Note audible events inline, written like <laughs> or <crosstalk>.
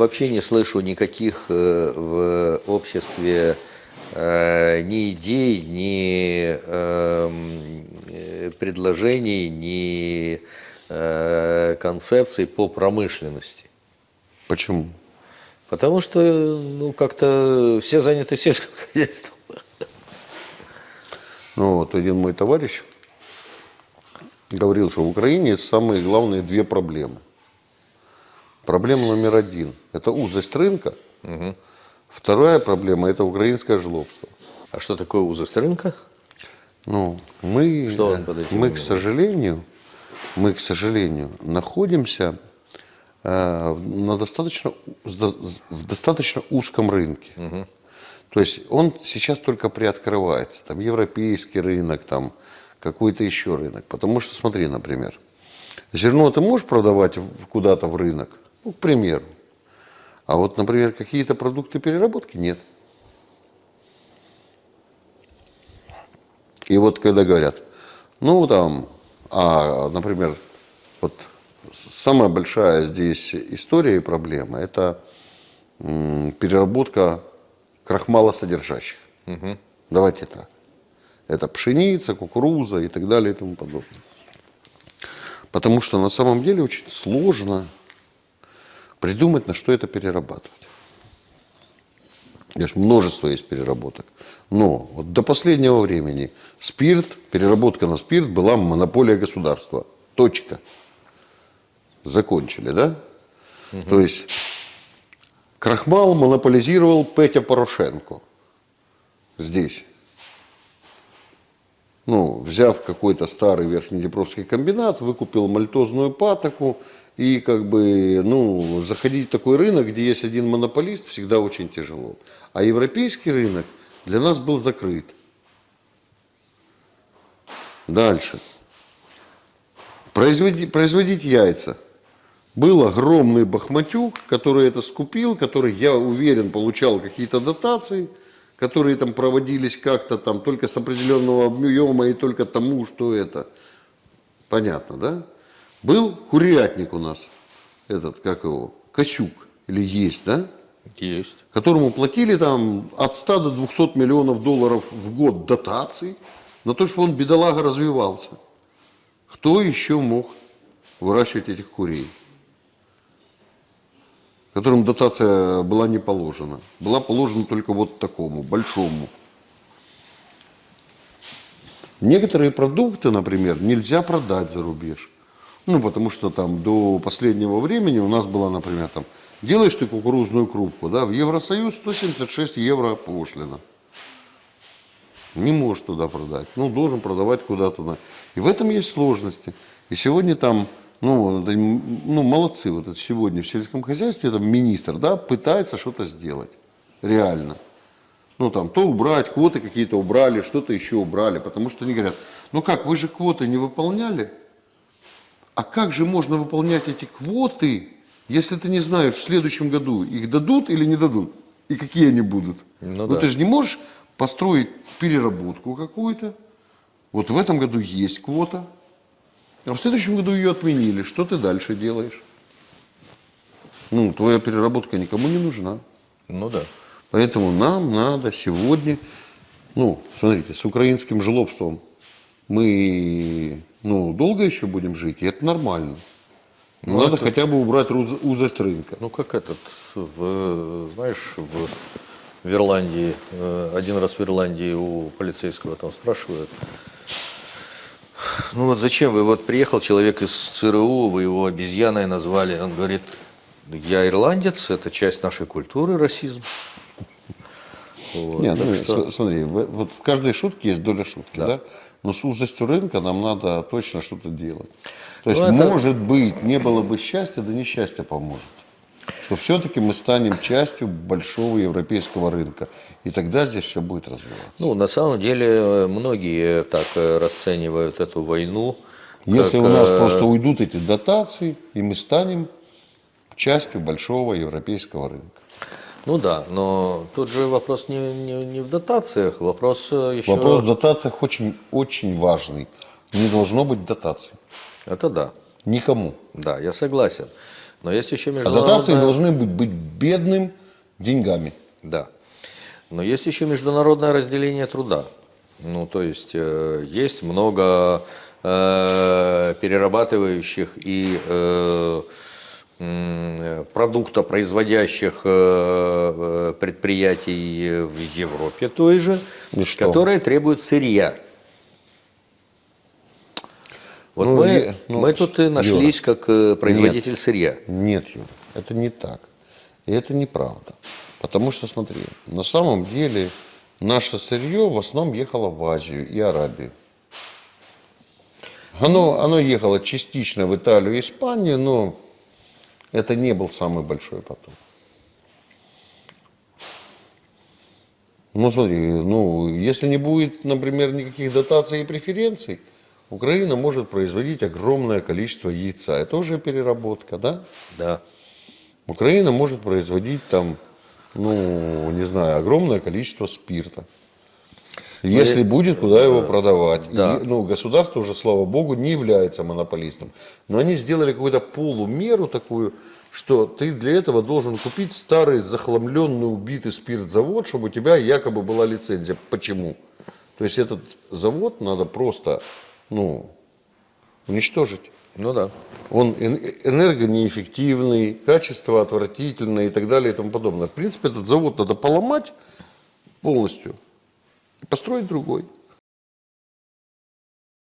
Вообще не слышу никаких э, в обществе э, ни идей, ни эм, э, предложений, ни концепций по промышленности. Почему? Потому что ну, как-то все заняты сельским <laughs> хозяйством. Ну, вот один мой товарищ говорил, что в Украине самые главные две проблемы. Проблема номер один – это узость рынка. Вторая проблема – это украинское жлобство. А что такое узость рынка? Ну, мы, Что он мы, к сожалению, мы, к сожалению, находимся э, на достаточно, в достаточно узком рынке. То есть он сейчас только приоткрывается. Там европейский рынок, там какой-то еще рынок. Потому что, смотри, например, зерно ты можешь продавать куда-то в рынок, ну, к примеру. А вот, например, какие-то продукты переработки нет. И вот когда говорят, ну там, а, например, вот самая большая здесь история и проблема – это м, переработка крахмала содержащих. Давайте так. Это пшеница, кукуруза и так далее и тому подобное. Потому что на самом деле очень сложно придумать, на что это перерабатывать. Есть множество есть переработок. Но вот до последнего времени спирт, переработка на спирт была монополия государства. Точка. Закончили, да? То есть крахмал монополизировал Петя Порошенко здесь. Ну, взяв какой-то старый верхнеднепровский комбинат, выкупил мальтозную патоку, и как бы, ну, заходить в такой рынок, где есть один монополист, всегда очень тяжело. А европейский рынок для нас был закрыт. Дальше. Производить, производить яйца. Был огромный бахматюк, который это скупил, который, я уверен, получал какие-то дотации, которые там проводились как-то там только с определенного объема и только тому, что это. Понятно, да? Был курятник у нас, этот, как его, Косюк, или есть, да? Есть. которому платили там от 100 до 200 миллионов долларов в год дотаций на то, чтобы он, бедолага, развивался. Кто еще мог выращивать этих курей? Которым дотация была не положена. Была положена только вот такому, большому. Некоторые продукты, например, нельзя продать за рубеж. Ну, потому что там до последнего времени у нас была, например, там, делаешь ты кукурузную крупку, да, в Евросоюз 176 евро пошлина. Не можешь туда продать. Ну, должен продавать куда-то. И в этом есть сложности. И сегодня там, ну, ну молодцы, вот это сегодня в сельском хозяйстве, там министр, да, пытается что-то сделать. Реально. Ну, там, то убрать, квоты какие-то убрали, что-то еще убрали. Потому что они говорят, ну как, вы же квоты не выполняли? А как же можно выполнять эти квоты, если ты не знаешь, в следующем году их дадут или не дадут? И какие они будут? Ну ну да. ты же не можешь построить переработку какую-то. Вот в этом году есть квота, а в следующем году ее отменили. Что ты дальше делаешь? Ну, твоя переработка никому не нужна. Ну да. Поэтому нам надо сегодня, ну, смотрите, с украинским жлобством мы, ну, долго еще будем жить, и это нормально. Но Ну, надо это- хотя бы убрать руз- узость рынка. Ну, как этот, в, знаешь, в, в Ирландии, э, один раз в Ирландии у полицейского там спрашивают, ну вот зачем вы, вот приехал человек из ЦРУ, вы его обезьяной назвали, он говорит, я ирландец, это часть нашей культуры, расизм. Вот, Нет, ну, что- см- смотри, вот в каждой шутке есть доля шутки, Да. да? Но с узостью рынка нам надо точно что-то делать. То есть, Ну, это- может быть, не было бы счастья, да несчастье поможет. Что все-таки мы станем частью большого европейского рынка. И тогда здесь все будет развиваться. Ну, на самом деле, э, многие так э, расценивают эту войну. Если как, у нас э, просто уйдут эти дотации, и мы станем частью большого европейского рынка. Ну да, но тут же вопрос не, не, не в дотациях, вопрос еще... Вопрос в дотациях очень, очень важный. Не должно быть дотаций. Это да, Никому. да, я согласен. Но есть еще А международная... дотации должны быть, быть бедным деньгами. Да. Но есть еще международное разделение труда. Ну, то есть э, есть много э, перерабатывающих и э, м, продуктопроизводящих э, э, предприятий в Европе той же, И что? которые требуют сырья. Вот Ну, мы, е- ну, мы тут и нашлись как э, производитель сырья. Нет, Юр, это не так. И это неправда. Потому что, смотри, на самом деле наше сырье в основном ехало в Азию и Арабию. Оно, оно ехало частично в Италию и Испанию, но это не был самый большой поток. Ну, смотри, ну, если не будет, например, никаких дотаций и преференций, Украина может производить огромное количество яйца. Это уже переработка, да? Да. Украина может производить там, ну, не знаю, огромное количество спирта. Если будет, куда его продавать. э, да. И, ну, государство уже, слава богу, не является монополистом. Но они сделали какую-то полумеру такую, что ты для этого должен купить старый захламленный убитый спиртзавод, чтобы у тебя якобы была лицензия. Почему? То есть этот завод надо просто, ну, уничтожить. Ну да. Он эн- энергонеэффективный, качество отвратительное и так далее и тому подобное. В принципе, этот завод надо поломать полностью и построить другой.